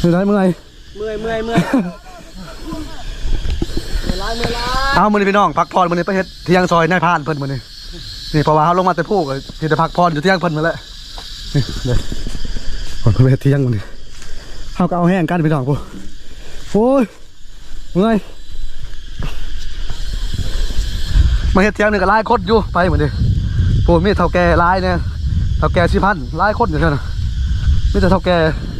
เมื่อยเมื่อยเมื่อยเมื่อยเมื่อยเมื่อยร้ายเมื่อยร้ายเอามื้อนี้พี่น้องพักผ่อนมื้อนี้ไปเฮ็ดเที่ยงซอยนายพรานเพิ่นมื้อนี้นี่เพราะว่าเฮาลงมาแต่ผู้ก็สิได้พักผ่อนอยู่เที่ยงเพิ่นมาแล้วนี่เลยคนเพิ่นไปเฮ็ดเที่ยงมื้อนี้เฮาก็เอาแห้งกันพี่น้องพุโอ้ยเมื่อยมาเฮ็ดเที่ยงนี่ก็หลายคนอยู่ไปมื้อนี้ผู้มีเฒ่าแก่หลายเนี่ยเฒ่าแก่สิพันหลายคนอยู่เท่านั้นมีแต่เฒ่าแก่อืม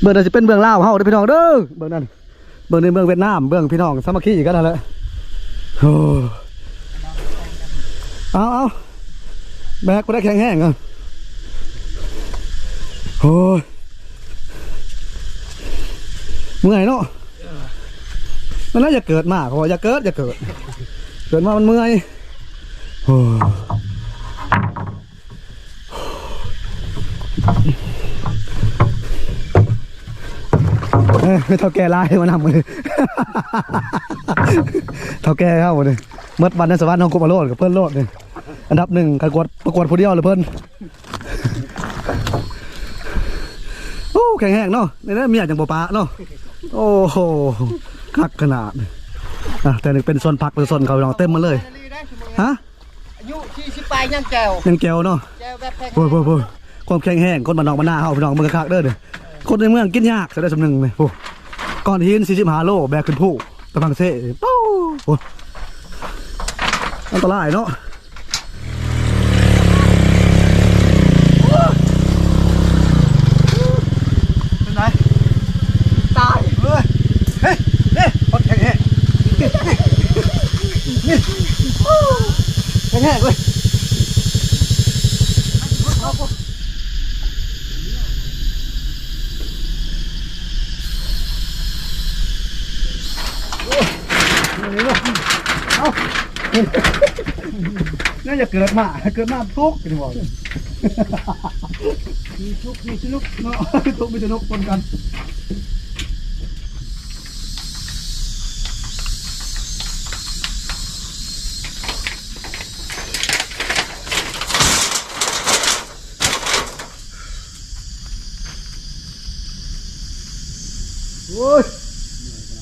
เบื้องนั้นจะเป็นเบื้องลาวเฮาเด้อพี่น้องเด้อเบื้องนั้นเบื้องในเบื้องเวียดนามเบื้องพี่น้องสามัคคีกันนั่นแหละโอ้เอาเอาแบกไปได้แข็งแห้งอะโอ้ยเมื่อยเนาะมันน่าจะเกิดมากเพราะว่าอย่าเกิดอย่าเกิด เกิดมามันเมื่อยโอ้ เอ้ยไม่เท่าแก่ลายมานำเลยเท่าแก่เข้าเลยเมื่อวันในสวรรค์น้องกุมาโลดกับเพื่อนโลดเลยอันดับหนึ่งการกวดประกวดผู้เดียวเลยเพื่อนโอ้แข็งแห้งเนาะในนั้นเมียจังปปะเนาะโอ้โหคักขนาดอะแต่นี่เป็นส่วนผักเป็นส่วนเขาลองเต็มมาเลยฮะอายุที่สิบปลายยังแก้วยังแก้วเนาะแก้วแบบแพงโอ้ยโอ้ยโอ้ยความแข็งแห้งคนบ้านนอกบ้านนาเฮาพี่น้องเมืองคักเด้อเด้อ คนในเมืองกินยากจะได้สำนึงเลยโอ้ก้อนหินสี่สิบห้าโลแบกขึ้นผู้ตะพังเซ่ปู้โอ้ยอันตรายเนาะเป็นไงตายเฮ้ยเฮ้ยเฮ้ยคนแข็งแห้งนี่โอ้แข็งแห้งเว้ยน่าจะเกิดมาเกิดมาทุกข์กันบอกมีทุกข์มีสนุกเนาะทุกข์มีสนุกปนกัน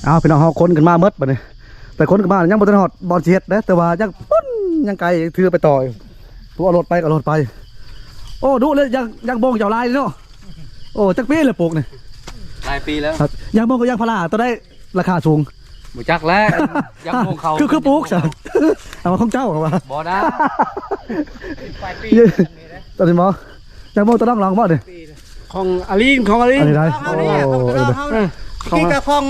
เอาพี่น้องเฮาคนกันมาเมดบัดนี้ แต่คนกับบ้านยังบ่ทันฮอดบอลสิเฮ็ดนะแต่ว่ายังปุ้นยังไกลถือไปต่อยผู้เอารถไปก็เอารถไป โอ้ดูเลยยังยังบงเจ้าลายเลยเนาะโอ้จักปีเลยปลูกนี่หลายปีแล้วครับยังบงกับยังพลาตัวได้ราคาสูงหมูจักแล้วยังมงเขาคือคือปลูกซะเอามาของเจ้าเอาว่าบ่ได้ปลายปีตอนนี้บ่ยังบงตัวต้องลองบ่ดิของอาลีนของอาลีนอันนี้ได้เฮานี่ของโอ้ตะดองเฮานี่นี่ก็ของ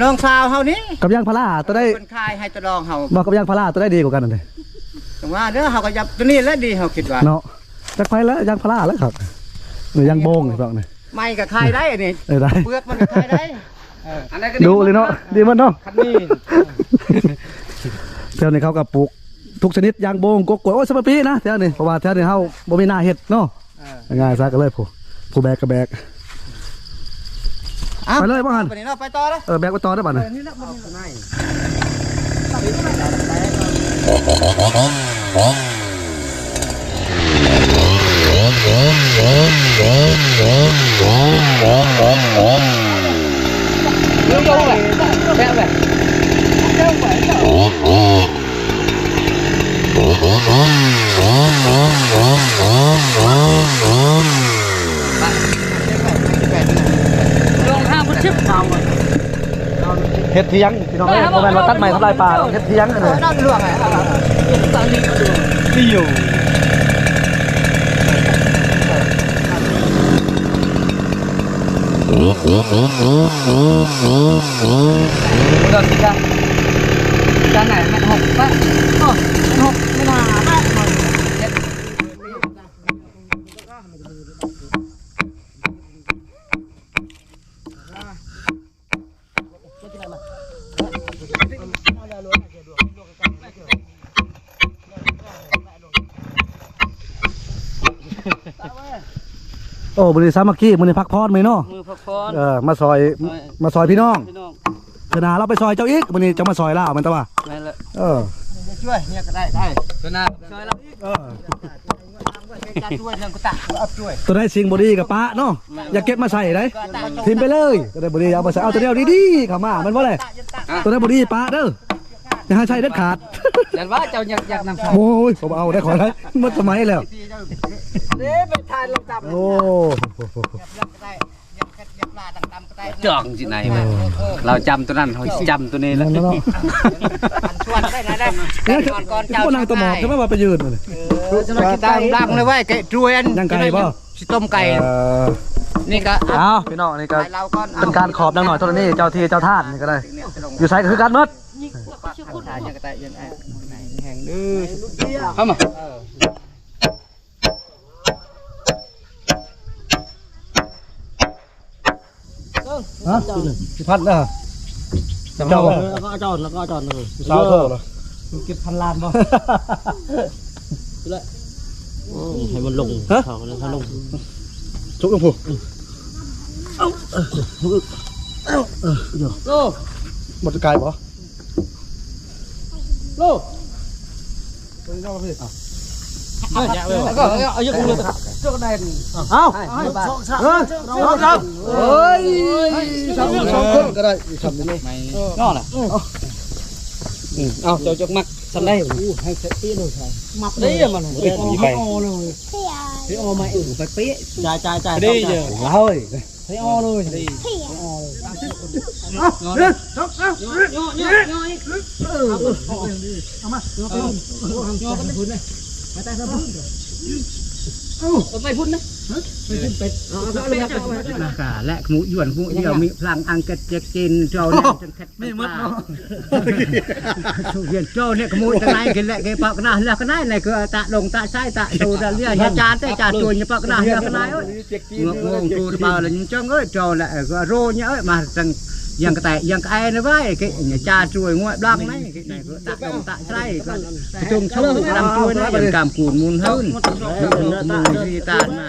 น้องสาวเฮานี่กับยังพลาตัวได้เพิ่นคายให้ตะดองเฮาบ่กับยังพลาตัวได้ดีกว่ากันนั่นเด้แต่ว่าเด้อเฮาก็ยับตัวนี้แหละดีเฮาคิดว่าเนาะจักไปแล้วยังพลาแล้วครับนี่ยังบงนี่พวกนี่ไม่ก็คายได้อันนี้เออได้เปลือกมันก็คายได้เอออันนั้นก็ดูเลยเนาะดีมันเนาะคันนี้แถวนี้เขากับปลูกทุกชนิดยางโบงกกกล้วยโอ้ยสมัยปีนะแถวนี้เพราะว่าแถวนี้เฮาบ่มีหน้าเฮ็ดเนาะเออง่ายซะก็เลยผู้ผู้แบกก็แบกเอาไปเลยบ่หันไปนี่เนาะไปต่อเด้อเออแบกไปต่อได้ป่ะเอน่ะอนี่นะมันนี่ลงข้างพุทธิบเอา เฮ็ดเถียงพี่น้องเอ้ยบ่แม่นว่าตัดไม้ทำลายป่าหรอกเฮ็ดเถียงเอเลอยนั่นเรื่องไงเอาเอาตอนนี้ก็ดูนี่อยู่เดินจ้ะจานไหนมันหกปะโอ้มันหก อ้มื้อนี้สามัคคีมื้อนี้พักพรมื้อเนาะมือพักพรเออมาซอยมาซอยพี่น้องพี่น้องเถอหนาเราไปซอยเจ้าอีกมื้อนี้จะมาซอยลาวแม่นตะว่านั่นแหละเออช่วยเนี่ยก็ได้ได้ตัวหน้าช่วยแล้วเออจะช่วยเรื่องก็ตักเอาช่วยตัวได้สิ่งบดีกับป้าเนาะอย่าเก็บมาใส่ได้ทิ้งไปเลยตัวได้บดีเอาไปใส่เอาตัวเดียวดีๆเข้ามามันว่าอะไรตัวได้บดีป้าเด้ออย่าให้ใช้เด็ดขาด ยันว่าเจ้าอยากอยากนำชาโอ้ยผมเอาได้ขอได้หมดสมัยแล้วเด้ไปทานลงต่ำโอ้ยังก็ได้ยังก็ยังปลาต่ำๆก็ได้จองที่ไหนวะเราจำตัวนั้นเราจำตัวนี้แล้วนั่นเนาะอันชวนได้นะได้เนี่ยก่อนก่อนเจ้าพวกนางตัวหมอบใช่ไหมว่าไปยืนเลยตามดังเลยว่าแกช่วยอันยังไก่บ่สิต้มไก่เอ่อนี่ก็อ้าวพี่น้องนี่ก็ไก่เราก่อนเป็นการขอบดังหน่อยเท่านี้เจ้าที่เจ้าท่านนี่ก็ได้อยู่ไซก็คือการมดยังก็ได้ยังไงแห่งดื้อ เข้ามาฮะสิพัดเด้อเจ้าบ่แล้วก็จอดแล้วก็จอดเลยสาวโทษเหรอเก็บพันล้านบ่ให้มันลงเขาเลยเขาลงชุกลงผูโลหมดกายบ่โลแล้วก็เอายกมือตะเจ้าได้เอ้าให้บาทเออสองครับเฮ้ยสองสองคนก็ได้ทำนี่นอกาเจ้าจกมักสันได้ให้เสร็จปีเลยใช่มับได้มันให้ออเล ยให้ออมาเออไปเป๊ะจ่ายจ่ายจ่ายได้เยอะเฮ้ยให้ออเลยให้ออเลย ไปพุ่นนะ นะคะและหมูหยวนหมูเดียวมีพลังอังกฤษเจ็กินโจเนี่ยจนแค่ไม่หมดเนาะทุเรียนโจ้เนี่ยขมูจะไนกินแหละเกปากนะแล้วก็ได้ในคือตะลงตะไส้ตะตูตะเลี้ยยาจานแต่จานตัวเนี่ยปากนะแล้วก็ได้เอ้ยงงงตูปล่าเลยจังเอ้ยโจ้แหละก็โรเนี่ยมาจังยังกระแตยังกระแอนไว้กิจาช่วยงวดบลังไหมตะลงตะไส้ก็จุ่มช่องนำช่วยนะป็นกำกูนมูลเฮินมูลที่ตานมา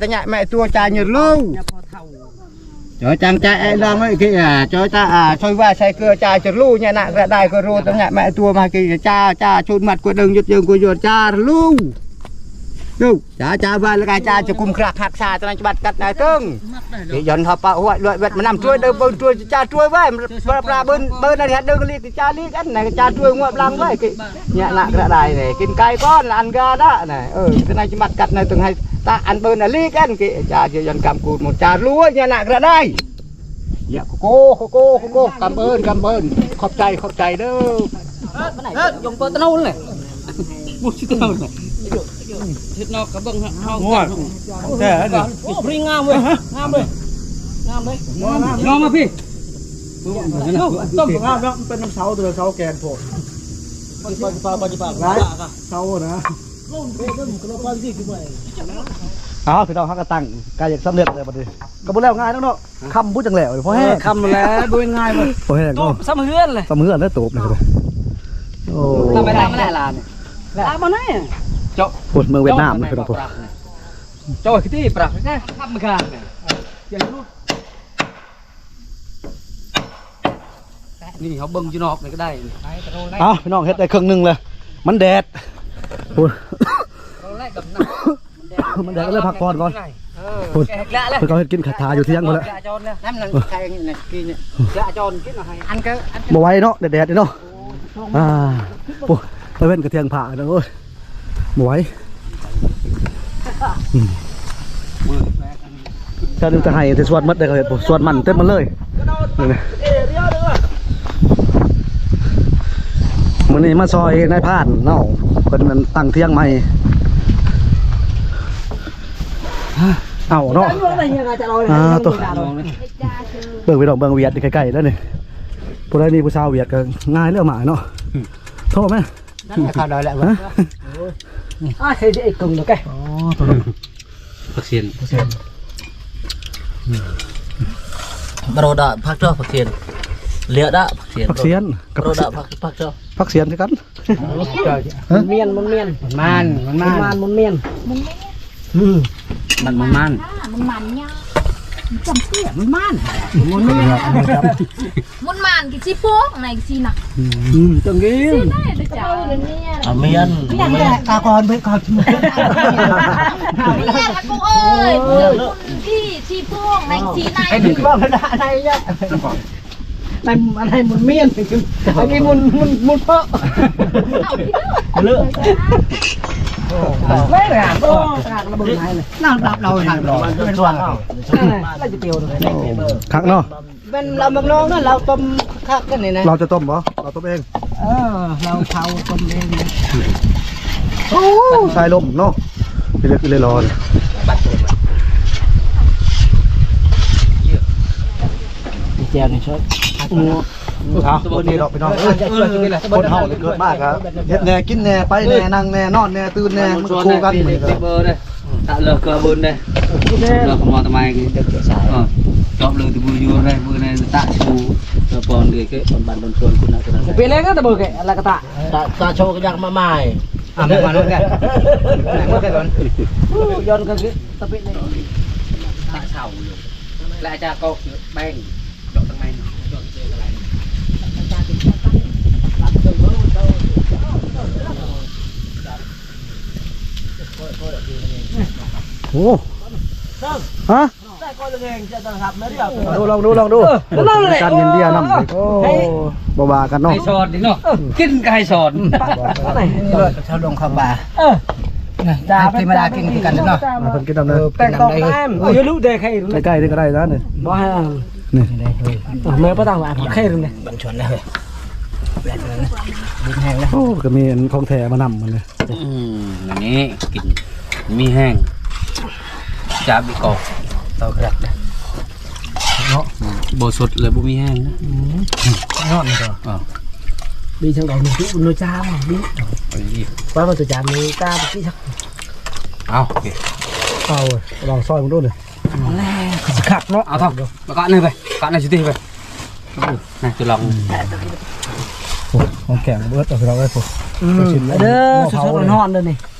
ตะเนี่ยแม่ตัวจ่าหยุดลูกจอยจังจ่าไอ้ลองไอ้กี่อะจอยจ่าอะช่วยว่าใช้เกลือจ่าจะลูเนี่ยหนักระได้ก็โรตะเนี่ยแม่ตัวมากี่จ่าจ่าชุดมัดก็ดึงหยุดยืนก็หยุดจ่าลู กดูจ้าจ้าบ้านแล้วก็จ้าจะคุมครักหักษาตอนจังหวัดกัดนายตึงที่ยันทอปะหัวลอยเวทมานำช่วยเดินเบิ้งช่วยจ้าช่วยไว้ปลาปลาเบิ้งเบิ้งนั่นเดินก็เรียกจ้าลีกันไหนจ้าช่วยงวดลังไว้เนี่ยหนักกระไดเนี่ยกินไก่ก้อนอันกาได้เนี่ยเออตอนจังหวัดกัดนายตึงให้ตาอันเบิ้งน่ะลีกันกิจ้าจะยันกำกูหมดจ้ารู้เนี่ยหนักกระไดอย่าโกโกโกโกกำเบิ้งกำเบิ้งขอบใจขอบใจเด้อยงเปิดตะนู่นเลยมุดชิตะนู่นเลย ทิศนอกกระเบื้องเฮาง่วงแต่เดี๋ยวโอ้ปริงงามเว้ยงามเลยงามเลยลองมาพี่ต้มงามแล้วเป็นน้ำเสาตัวเสาแกนโผล่ปฏิบัติปฏิบัติปฏิบัติไรเสานะลงโดนกระปานที่คือไงอ้าวพี่น้องฮักกระตังกายอยากสำเร็จเลยบัดนี้ก็บ่แล้วง่ายนักเนาะคำพูดจังแล้วเพราะแห้งคำแล้วดูง่ายมั้ยเพราะแห้งโตเนาะซ้ำเฮือนเลยสำเฮือนแล้วตูบนี่เลยโอ้ทำไม่ได้ไม่ได้ลานลามาไหน เจ้าปวดเมืองเวียดนามนะพี่น้องผมเจ้าที่ปรับแค่ทำกันนี่เขาเบิ้งจีนอกนี่ก็ได้เอ้าพี่น้องเฮ็ดได้ครึ่งหนึงเลย มันแดดโอ้ยแรกกับน้มันแดดก็เลยพักผ่อนก่อนำโอ้ยแกละเลยเพิ่นเขาเฮ็ดกินขาทาอยู่เที่ยงหมดแล้วจะจนเลยน้ำหนังใครเนี่ยกินเนี่ยจะจนกินอะไรอันก็อันบ่ไหวเนาะแดดๆนี่เนาะอ่าโอ้ยไปเว้นกระเทียงผ่าเนาะโอ้ยบ่ ไหวอืมถ้าดูจะให้แต่สวดหมดได้ก็เฮ็ดบ่สวดมันเต็มมาเลยนี่นะมื้อนี้มาซอยนายพรานเนาะเพิ่นนั่นตั้งเที่ยงใหม่เอ้าเนาะอ่าตัวเบิ่งไปดอกเบิ่งเวียดใกล้ๆแล้วนี่ผู้ใดมีผู้สาวเวียดก็ง่ายเรื่องหมายเนาะโทษไหม เขา đòi lại ฮะอะเฮ้ยไอ้กึ่งเดี๋ยวแกอ๋อตัวนั้น phát hiện โรดะพักเจ้าผักเสียนเลียดะผักเสียนผักเสียนกับโรผักเสีดะยนพักพักเจ้าผักเสียนคือกันมันเมียนมันเมียน man มัน man มานมันเมียน man man man มันมัน เนี่ย man man มันมันกี่ชีโป๊กไหนกี่ชีหนักจังกี้ได้เลยจ้าเนี่ยอะเมียนเนี่ยตาก่อนไปก่อนเนี่ยนะกูเอ้ยที่ชีโป๊กไหนชีไหนไอ้ดึงบ้าพระดาในเนี่ยในอะไรมันเมียนไอ้นี่มันมันมันเพาะเอาพี่เด้อเลือก ไม่เลยอะโอ้กากระเบิดไหนเลย nào đạp đầu hàng đó เป็นส่วนเอาเราจะเตียวเลยคักเนาะเป็นเราเมืองน้องนะเราต้มคักกันนี่นะเราจะต้มบ่เราต้มเองเออเราเผาต้มเองโอ้สายลมเนาะไปเลยไปเลยรอเลยเจียวนี่ช่วย เอาคนนี้ดอกพี่น้องเอ้ยคนเฮานี่เกิดมากครับเฮ็ดแหน่กินแหน่ไปแหน่นั่งแหน่นอนแหน่ตื่นแหน่มันก็คู่กันมื้อนี้ก็ bơ đây tạ lờ cờ bơn đây lờ không mò tầm ai cái ờ chọn lờ từ bùi vô đây bữa này tạ chú rồi còn người cái còn bàn bàn chuồn cũng là cái này เป็นเล็กก็ตะเบิกอะไรก็ตะตาตาโชว์ก็ยังมาใหม่ à mấy bạn luôn kìa này mất cái còn ย้อนก็คือตะเป็นเลย tạ xào lại cha câu bang chọn tầng này chọn chơi cái này โอ้ฮะได้ก็เลยเองจะต้องทำไม่ได้ดูลองดูลองดูการเงินเดียนำโอ้บ่ว่ากันเนาะ hay sòn đi nó kinh cái hay sòn ชาวดงข้าวปลาเออจ้าธรรมดากินคือกันเนาะมาเพิ่นกินนำเด้อแต่งตองแต้มเออรู้เด็กใครรู้ใกล้ๆนี่ก็ได้นะนี่บ่ให้นี่เมื่อป้าต่างว่าใครรู้เนี่ยบันชนแล้วเว้ยแบบนั้นนะดินแห้งแล้วโอ้ก็มีของแท้มานำมันเลยอันนี้กินมีแห้ง จะมีกรอบเตากระดักนะโบสดเลยบ่มีแห้งนะนอนตัว đi trong đầu mình cứ nuôi cha mà đi เอาดี qua vào tụi cha nuôi cha một cái chắc เอาโอเคเอาเว้ยลองซอยมึงดูดิ khạc nó เอาเท่ามาก่อนนี่ไปก่อนนี่สิทีไปนี่จะลองโอ้ของแข็งเบิดเอาไปเราไว้พวก ừ. đó sốt sốt non đây này phụ mặc là cái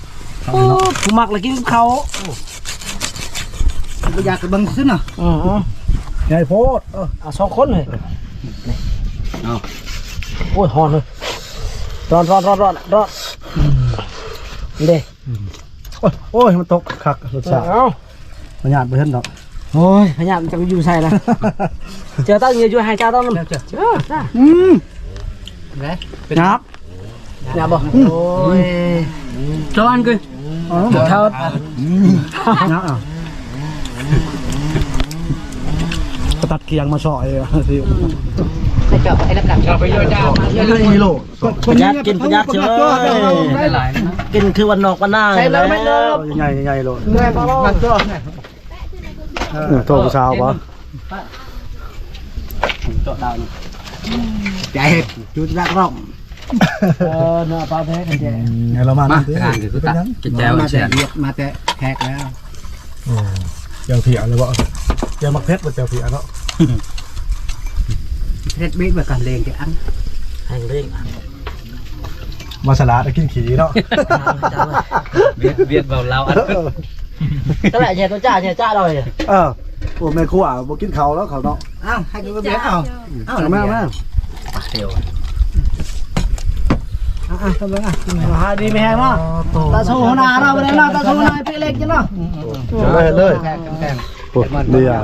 khâu อยากเบิ่งซื้อน่ะ ừ. ใหญ่โพดเออ à sao khốn này Nào. ôi hòn rồi ron ron ron ron ron đây โอ้ยโอ้ยมันตกคักรสชาติ không มันหยาดไปเห็นดอก ôi phải nhầm trong du say này chờ tao nhiều chưa hai cha tao luôn chưa ra อืม đấy หยาบ nhà bò ôi cho ăn coi อ๋อ thao หยาบอะก็ หมูทอดเนาะตัดเกียงมาเอาเลยอะสิเจาะไอ้ลำดับเราไปเยอะจ้าเลยโลประหยัดกินประหยัดเชื่อกินคือวันนอกวันหน้าใช่แล้วไม่เลิกใหญ่ใหญ่โลนั่นก็โทรผู้สาวปะเจาะดาวใจเห็ดจุดรักร่อง จวมาเสีแต่ยเวียดมาแต่แขกแล้วเจียวเผียเลยบ่เจียวมักเพชรบ่เจียวเผียเนาะเฮ็ดบิ๊กแบบกันเลงจะอัน hành riêng มาสลัดกินขี้เนาะเวียดเวีย ด vào lao ăn cái lại nhà tôi trả nhà trả rồi เออโอ้แม่ครัวบ่กินข้าวแล้วเขาเนาะ áo hai cái biết không เอาแม่แม่ điều à tao vẫn à hai đi mày hai mà ta số hồ nào đâu bên nào ta số này phía lệch chứ nó เลยเลยโอ้เดียว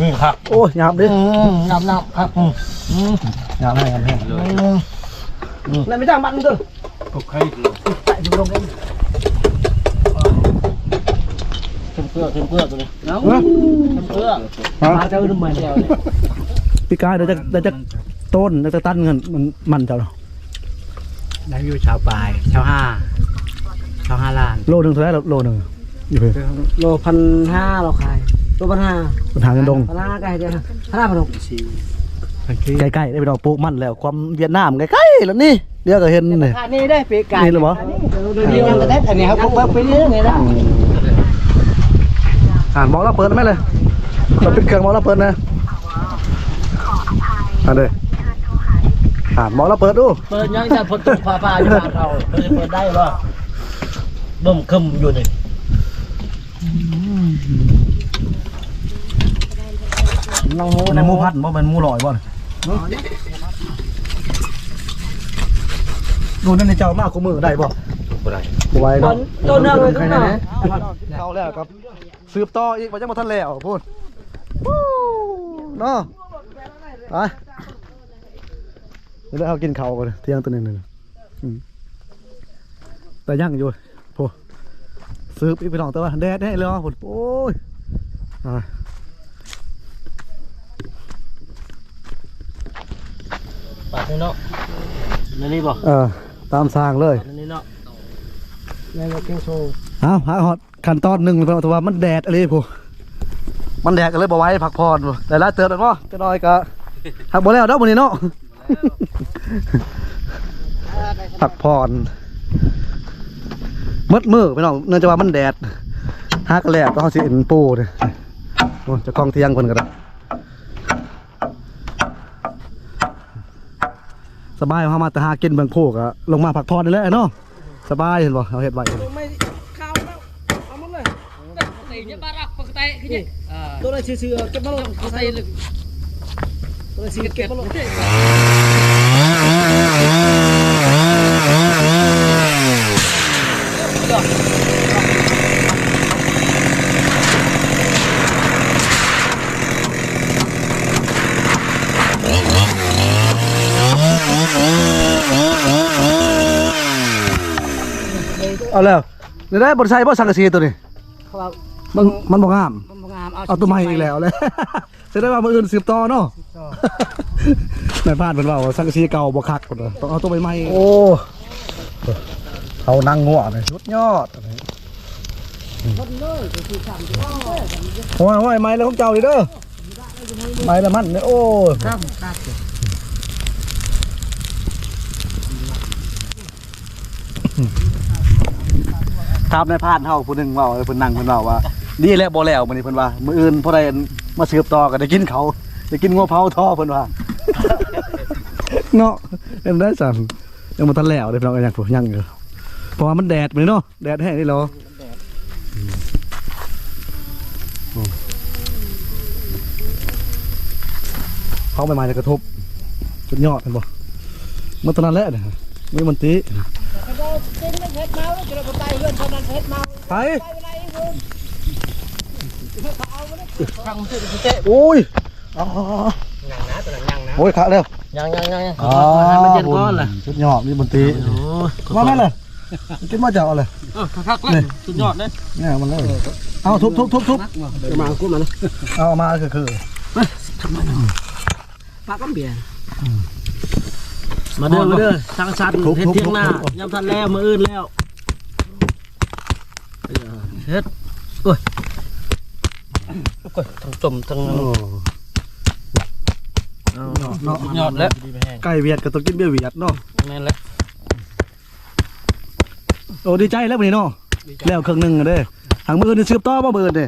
นี่ครับโอ้ยหยาบดินับนับครับหยาบให้หยาบให้ này mới chẳng bắn cơ cục hay tại vì đông cái ขึ้นเพื่อขึ้นเพื่อตัวนี้ nó ขึ้นเพื่อ mà chơi được mày đèo này พี่กายเดี๋ยวจะเดี๋ยวจะต้นเดี๋ยวจะตั้นเงินมันมันเจ้าเนาะ đang vô chào bài chào ha chào ha lan โลหนึงเท่าไหร่โลหนึงอยู่เพิ่น lô phần ha lô khai lô phần ha ปัญหาเงินดง phần ha cái gì phần ha phần đồng ใกล้ๆได้ไปดอกปลูกมันแล้วความเวียดนามใกล้ๆแล้วนี่เดี๋ยวก็เห็นนี่อันนี้ได้ปีกไก่นี่เหรอบ่เรียงกันได้อันนี้ครับเบิ่งไปเรื่อยไงล่ะอ่านบอกเราเปิดไหมเลยเราปิดเครื่องบอกเราเปิดนะอ่านเลย อ่านบอกเราเปิดดูเปิดยังจะพดตกฟ้าฟ้าอยู่บ้านเราเปิดเปิดได้บ่บ่มคึมอยู่นี่น้องโหในหมูพัดบ่เป็นหมูลอยบ่ดูนั่นในเจ้ามากกูมือได้บ่บ่ได้บ่ไหวเนาะตัวนึงเลยก็เนาะเข้าแล้วครับสืบต่ออีกว่าจะมาทันแล้วพูดวู้เนาะไป เดี๋ยวเอากินข้าวกันเที่ยงตัวหนึงหนึ่งอืมแต่ยังอยู่พูดสืบอีกไปน้องตัวแดดให้เลยพูดโอ้ยอะปาดนี่เนาะนั่นนี่บ่เออตามสร้างเลยนั่นนี่เนาะเอาหาหอดขั้นตอนหนึ่งเป็นตัวว่ามันแดดอะไรพูมันแดดก็เลยบ่ไหว้พักผ่อนพูแต่ละเตือนแล้วก็จะน้อยก็หักบ่แล้วเด้อมื้อนี้เนาะ พักผ่อนมืดมือพี่น้องเนื่องจากว่ามันแดดฮักแลบก็เขาสิเอ็นปูเด้อโอ้เจะคล้องเที่ยงเพิ่นก็ได้สบายเฮามาแต่หากินเบิ่งโพกอะลงมาพักผ่อนนี่แหละเนาะสบายเห็นบ่เอาเฮ็ดไว้ไม่ข้าวแล้วเอามาเลยตีเนี่ยบารักปกติคือเนี่ยตัวอะไรชื่อๆเก็บมาลงปก ติเลยตัวอะไรชื่อเก็บมาลงเอาแล้วนี่ได้บ่ใส่บ่สังกะสีตัวนี้ครับมันมันบ่งามมันงามเอาตัวใหม่อีกแล้วเลย จะได้ว่ามืออื่นสืบต่อเนาะนายพลาดเป็นว่าสังกะสีเก่าบ่คักพุ่นเด้อต้องเอาตัวใหม่ๆโอ้เขานั่งงัวเลยสุดยอดโอ้ยโอ้ยไม้แล้วของเจ้าดิเด้อไม้ละมันเนี่ยโอ้ยครับครับถามนายพลาดเฮาผู้หนึงเว่าเพิ่นนั่งเพิ่นเว้าว่าดีแล้วบ่แล้วมื้อนี้เพิ่นว่ามื้ออื่นพอได้ มาสืบต่อก็ได้กินเขาได้กินงัวเผาทอเพิ่นว่าเนาะเอ็มได้สั่งยังบ่ทันแล้วเด้พี่น้องก็ยังผู้ยังอยู่เพราะว่ามันแดดมื้อนี้เนาะแดดแห้งนี่เหรออืมเขาใหม่ๆจะกระทบสุดยอดเห็นบ่เมื่อตอนนั้นแหละเนี่ยมือมันตีเป็นเพชรเมาจะเราไป เรื่องเท่านั้นเพชรเมาไปไปไหนเพิ่นฟังสิสิเตะโอ้ยอ๋อยังนะตัวนั้นยังนะโอ้ยขาเร็วยังยังยังขอให้มันเย็น ก่อนล่ะสุดยอดนี่บนตีโอ้ยมาแม่เลยกินมาเจ้าเอาเลยเออคักๆเลยสุดยอดเลยเนี่ยมันเลยเอาทุบทุบทุบทุบจะมากูมันเอามาคือคือปากก็เบียร์มาเด้อมาเด้อทางชันเฮ็ดเที่ยงหน้ายามทันแล้วมื้ออื่นแล้วเฮ็ดโอ้ยโอ้ยทั้งจมทั้งโอ้สุดยอดแล้วไก่เวียดกับตัวกินเบียร์เวียดเนาะแม่นแล้วโอ้ดีใจแล้ววันนี้เนาะแล้วเครื่องหนึงอะเด้ทางมือนี่ซื้อต่อบ่มือนี่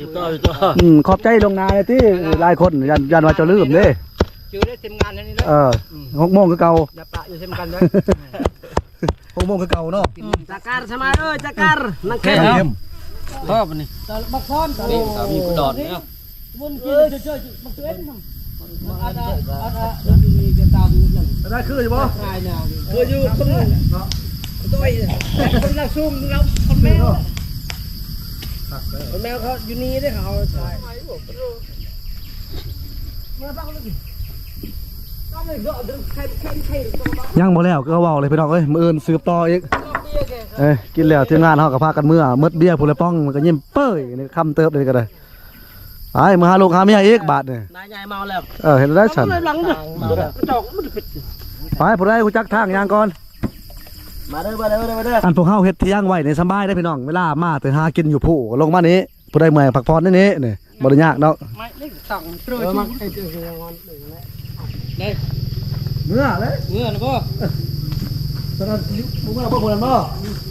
อยู่ต่ออยู่ต่ออืมขอบใจลงนาเลยที่หลายคนยันยันว่าเจะลืมเด้ชื่อได้เต็มงานนี่นะเออหกโมงคือเก่าอย่าปะอยู่เต็มกันเลยหกโมงคือเก่าเนาะจักรใช่ไหมเอ้ยจักรนักเข้แข่มง เข้มชอบนี่บักซ้อนนี่มีกูดอดเนี่ยมันกินเฉยๆบักเต้นอาจจะอาจจะมีจะตามนั่นได้คืออยู่บ่ใช่เนี่คยอยู่คนตัวไอ้คนละซุ่มเราคนแมวคนแมวเขาอยู่นี่ได้เขาใช่มบ้างเลยก็เลยเดาะดึงใครใครใครตัวบ้ายังบ่แล้วก็เว้าเลยพี่น้องเอ้ยมื้ออื่นสืบต่ออีก เอ้ยกินแล้วทีมงานเฮาก็พากันเมื่อหมดเบียร์ผู้ละป้องมันก็ยิ้มเป้ยนี่คำเติบเลยก็ได้ไปมือหาลูกหาเมียอีกบาทนี่นายใหญ่เมาแล้วเออเห็นได้ฉันหลังเนี่ยเมาแล้วจอกมันปิดไปผู้ใดฮู้จักทางยางก่อนมาเด้อมาเด้อมาเด้อมาเด้ออันพวกเฮาเฮ็ดเที่ยงไว้ในสบายได้อพี่น้องเวลามาแต่หากินอยู่ผู้ก็ลงมานี้ผู้ใดเมื่อยพักผ่อนในนี้นี่บ่ได้ยากเนาะไม่เล่นสั่งตรวจมันไอ้เจ้าเงอนได้เมื่อเลยเงื่อนก็ตอนนั้นมึงเมื่อบ่บ่นั่นบ่อายุกลับเลยเมื่อไหร่เนาะจริงเลยนี่หักมาใหม่อ๋อไปเนาะมันเก่าว่าเจาะสุพีมองมันไม่ระบ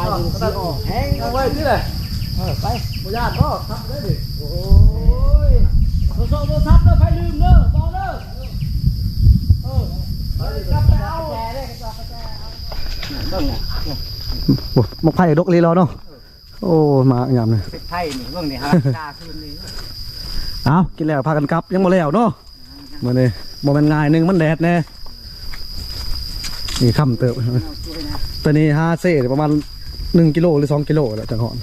ายมันสิออกแห้งเอาไว้ที่ไหนเออไปบ่ญาติบ่ทักได้ดิโอ้ยโทรศัพท์โทรศัพท์เด้อใครลืมเด้อบอกเด้อ โอ้มกไผ่ดกลีรอเนาะโอ้มาหยามเลยเป็นไทยนี่เบิ่งนี่ฮะตาคืนนี่เอากินแล้วพากันกลับยังบ่แล้วเนาะมื้อนี้บ่แม่นง่ายหนึงมันแดดแน่นี่ค่ำเติบตัวนี้5เซ่ประมาณ1กิโลหรือ2กิโลแหละจังหอน